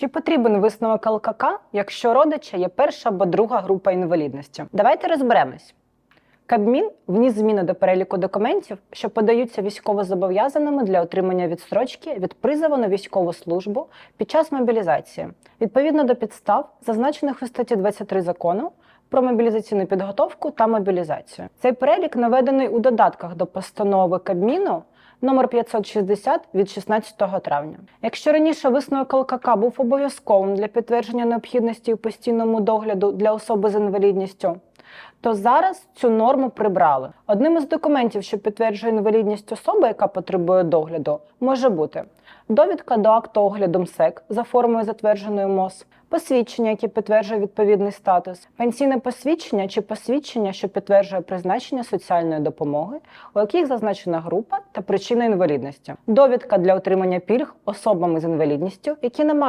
Чи потрібен висновок ЛКК, якщо родича є перша або друга група інвалідності? Давайте розберемось. Кабмін вніс зміни до переліку документів, що подаються військовозобов'язаними для отримання відстрочки від призову на військову службу під час мобілізації, відповідно до підстав, зазначених у статті 23 закону про мобілізаційну підготовку та мобілізацію. Цей перелік наведений у додатках до постанови Кабміну номер 560 від 16 травня. Якщо раніше висновок ЛКК був обов'язковим для підтвердження необхідності у постійному догляду для особи з інвалідністю, то зараз цю норму прибрали. Одним із документів, що підтверджує інвалідність особи, яка потребує догляду, може бути довідка до акту огляду МСЕК за формою затвердженої МОЗ, посвідчення, яке підтверджує відповідний статус, пенсійне посвідчення чи посвідчення, що підтверджує призначення соціальної допомоги, у яких зазначена група та причина інвалідності, довідка для отримання пільг особами з інвалідністю, які не мають